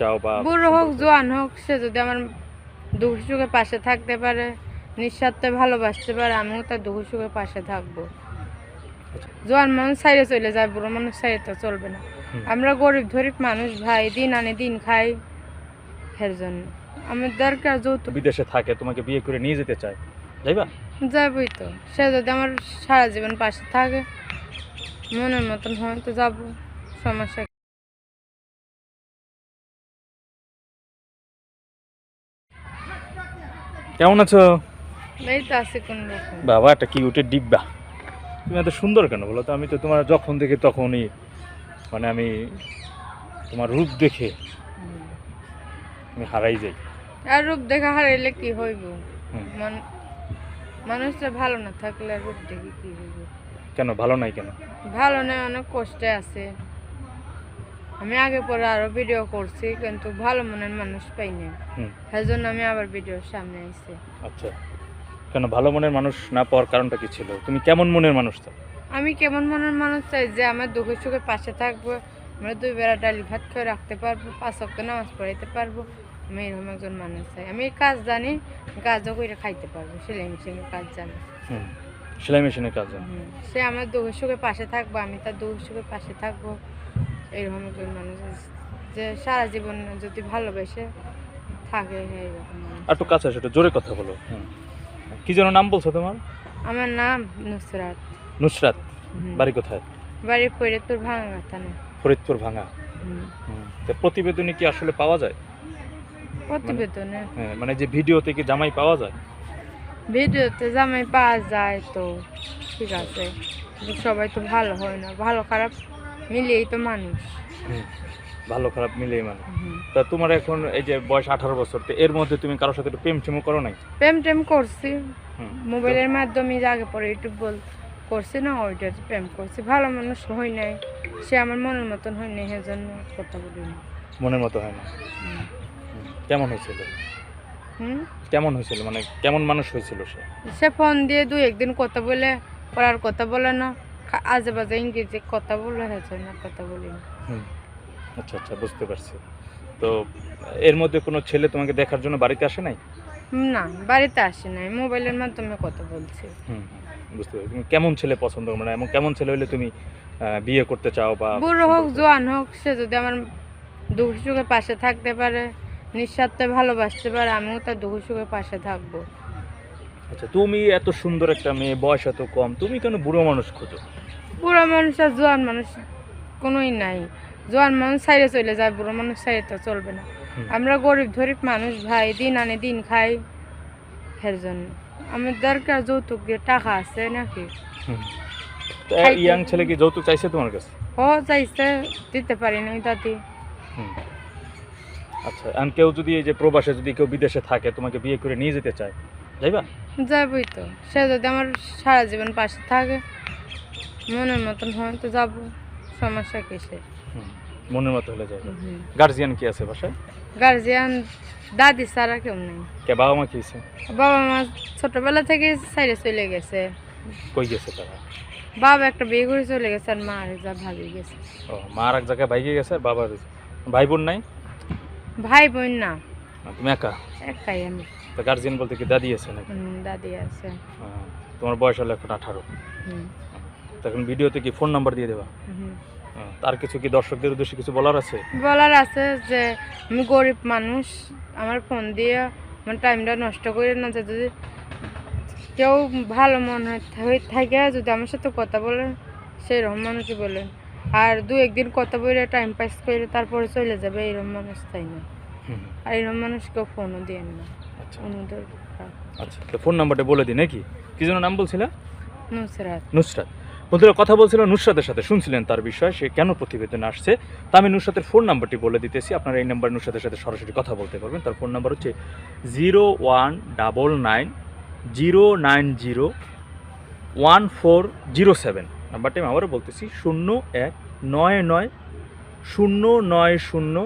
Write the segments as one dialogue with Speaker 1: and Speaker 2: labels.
Speaker 1: চাও বা
Speaker 2: বুড়ো হোক জোয়ান হোক সে যদি আমার দুঃখ সুখে পাশে থাকতে পারে নিঃস্বার্থে ভালোবাসতে পারে আমিও তার দুঃখ সুখে পাশে থাকব। জোয়ান মানুষ সাইডে চলে যায় বুড়ো মানুষ সাইডে তো চলবে না। আমরা গরিব ধরিব মানুষ ভাই দিন আনে দিন খাই এর জন্য। আমার দরকার যৌতুক।
Speaker 1: বিদেশে থাকে তোমাকে বিয়ে করে নিয়ে যেতে চায়। যাইবা?
Speaker 2: যাবই তো। সে যদি আমার সারা জীবন পাশে থাকে মনের মতন হয় তো যাব সমস্যা
Speaker 1: কেমন আছো?
Speaker 2: এই তো আছে কোন রকম।
Speaker 1: বাবা একটা কিউটের ডিব্বা। তুমি এত সুন্দর কেন বলো তো? আমি তো তোমার যখন দেখি তখনই মানে আমি তোমার রূপ দেখে আমি হারাই যাই।
Speaker 2: আর রূপ দেখা হারাইলে কি হইব। মান- মানুষটা ভালো না থাকলে আর রূপ দেখি কি হইব?
Speaker 1: কেন? ভালো নাই কেন?
Speaker 2: ভালো না অনেক কষ্টে আছে। আমি আগে পরে আরও ভিডিও করছি কিন্তু ভালো মনের মানুষ পাই না
Speaker 1: হুম।
Speaker 2: সেই জন্য আমি আবার ভিডিওর সামনে আইছি।
Speaker 1: আচ্ছা। কেন ভালো মনের মানুষ না পাওয়ার কারণটা কি ছিল? তুমি কেমন মনের মানুষ তো
Speaker 2: আমি কেমন মনের মানুষ চাই যে আমার দুঃখে সুখে পাশে থাকব আমরা দুই বেলা ডালি ভাত খেয়ে রাখতে পারব পাঁচ অক্ট নামাজ পড়াইতে পারব আমি এরকম একজন মানুষ চাই। আমি কাজ জানি কাজও করে খাইতে পারব সেলাই মেশিনের কাজ জানি।
Speaker 1: হুম। সেলাই মেশিনের কাজ জানো।
Speaker 2: সে আমার দুঃখের সুখে পাশে থাকব আমি তার দুঃখের সুখে পাশে থাকব। এরকম একজন মানুষ যে সারা জীবন যদি ভালোবেসে থাকে এইরকম
Speaker 1: আর একটু কাছে আসো একটু জোরে কথা বলো। কি যেন নাম বলছো তোমার?
Speaker 2: আমার নাম নুসরাত।
Speaker 1: নুসরাত বাড়ি কোথায়?
Speaker 2: বাড়ি ফরিদপুর ভাঙা কথা না
Speaker 1: ফরিদপুর ভাঙা তো প্রতিবেদনে কি আসলে পাওয়া যায়?
Speaker 2: প্রতিবেদনে?
Speaker 1: হ্যাঁ মানে যে ভিডিও থেকে জামাই পাওয়া যায়?
Speaker 2: ভিডিওতে জামাই পাওয়া যায় তো ঠিক আছে। সবাই তো ভালো হয় না ভালো খারাপ মিলিয়েই তো মানুষ।
Speaker 1: ভালো খারাপ মিলেই মানে তা তোমার এখন এই যে বয়স আঠারো বছর তো এর মধ্যে তুমি কারোর সাথে প্রেম টেমও করো নাই?
Speaker 2: প্রেম টেম করছি।
Speaker 1: হুম
Speaker 2: মোবাইলের মাধ্যমে আগে পরে ইউটিউব বল করছি না ওইটার প্রেম করছি। ভালো মানুষ হই নাই। সে আমার মনের মতন হয় নাই সেজন্য কথা বলি না।
Speaker 1: মনের মতো হয় না। কেমন হয়েছিল?
Speaker 2: হুম?
Speaker 1: কেমন হয়েছিল? মানে কেমন মানুষ হয়েছিল সে?
Speaker 2: সে ফোন দিয়ে দুই একদিন কথা বলে পড়ার কথা বলে না। আজে বাজে ইংরেজি কথা বলে হয়েছে না কথা বলি
Speaker 1: হুম। আচ্ছা আচ্ছা বুঝতে পারছি। তো এর মধ্যে কোনো ছেলে তোমাকে দেখার জন্য বাড়িতে আসে নাই?
Speaker 2: না বাড়িতে আসি নাই মোবাইলের মাধ্যমে কথা বলছি।
Speaker 1: হুম বুঝতে পারছি। তুমি কেমন ছেলে পছন্দ করো মানে এমন কেমন ছেলে হলে তুমি বিয়ে করতে চাও বা
Speaker 2: বুড়ো হোক জোয়ান হোক সে যদি আমার দুঃখ সুখে পাশে থাকতে পারে নিঃস্বার্থে ভালোবাসতে পারে আমিও তার দুঃখ সুখে পাশে থাকব।
Speaker 1: আচ্ছা তুমি এত সুন্দর একটা মেয়ে বয়স এত কম তুমি কেন বুড়ো মানুষ খোঁজো?
Speaker 2: বুড়ো মানুষ আর জোয়ান মানুষ কোনোই নাই। জোয়ান মানুষ সাইডে চলে যায় বুড়ো মানুষ সাইডে তো চলবে না। আমরা গরিব ধরিব মানুষ ভাই দিন আনে দিন খাই এর জন্য। আমার দরকার যৌতুক দিয়ে টাকা আছে নাকি?
Speaker 1: ইয়াং ছেলে কি যৌতুক চাইছে তোমার কাছে?
Speaker 2: ও চাইছে দিতে পারি নাই দাদি।
Speaker 1: আচ্ছা আর কেউ যদি এই যে প্রবাসে যদি কেউ বিদেশে থাকে তোমাকে বিয়ে করে নিয়ে যেতে চায় যাইবা?
Speaker 2: যাবই তো। সে যদি আমার সারা জীবন পাশে থাকে মনের মতন হয় তো যাব। সমস্যা কিসে।
Speaker 1: মনের মতো হলে যাইবা গার্জিয়ান কি আছে বাসায়?
Speaker 2: গার্জিয়ান দাদি ছাড়া কেউ নেই।
Speaker 1: কে বাবা মা কি
Speaker 2: বাবা মা ছোটবেলা থেকে সাইডে চলে গেছে।
Speaker 1: কই গেছে তারা?
Speaker 2: বাবা একটা বিয়ে করে চলে গেছে আর মা আর যা ভাবি গেছে।
Speaker 1: ও মা আর এক জায়গায় ভাইকে গেছে আর বাবা ভাই বোন নাই?
Speaker 2: ভাই বোন না।
Speaker 1: তুমি একা?
Speaker 2: একাই আমি।
Speaker 1: তা গার্জিয়ান বলতে কি দাদি আছে নাকি?
Speaker 2: দাদি আছে।
Speaker 1: তোমার বয়স হলো এখন আঠারো। তখন ভিডিওতে কি ফোন নাম্বার দিয়ে দেবা? তার কিছু কি দর্শকদের উদ্দেশ্যে কিছু বলার আছে?
Speaker 2: বলার আছে যে আমি গরিব মানুষ আমার ফোন দিয়ে আমার টাইমটা নষ্ট করে না যে যদি কেউ ভালো মনে হয়ে থাকে যদি আমার সাথে কথা বলেন সেই রকম মানুষই বলেন আর দু একদিন কথা বলে টাইম পাস করে তারপরে চলে যাবে এইরকম মানুষ তাই না? আর এরকম মানুষ কেউ ফোনও দিয়ে না।
Speaker 1: আচ্ছা।
Speaker 2: অনুদের
Speaker 1: আচ্ছা তো ফোন নাম্বারটা বলে দিই নাকি? কি যেন নাম বলছিলে?
Speaker 2: নুসরাত।
Speaker 1: নুসরাত। বন্ধুরা কথা বলছিল নুসরাতের সাথে শুনছিলেন তার বিষয় সে কেন প্রতিবেদনে আসছে? তা আমি নুসরাতের ফোন নাম্বারটি বলে দিতেছি আপনারা এই নাম্বার নুসরাতের সাথে সরাসরি কথা বলতে পারবেন। তার ফোন নাম্বার হচ্ছে zero one double nine zero nine zero one four zero seven নাম্বারটি আমি আবারও বলতেছি শূন্য এক নয় নয় শূন্য নয় শূন্য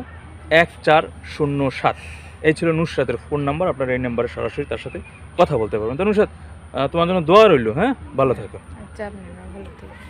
Speaker 1: এক চার শূন্য সাত। এই ছিল নুসরাতের ফোন নাম্বার, আপনার এই নাম্বারে সরাসরি তার সাথে কথা বলতে পারবেন। তো নুসরাত তোমার জন্য দোয়া রইল হ্যাঁ? ভালো থাকো।
Speaker 2: আচ্ছা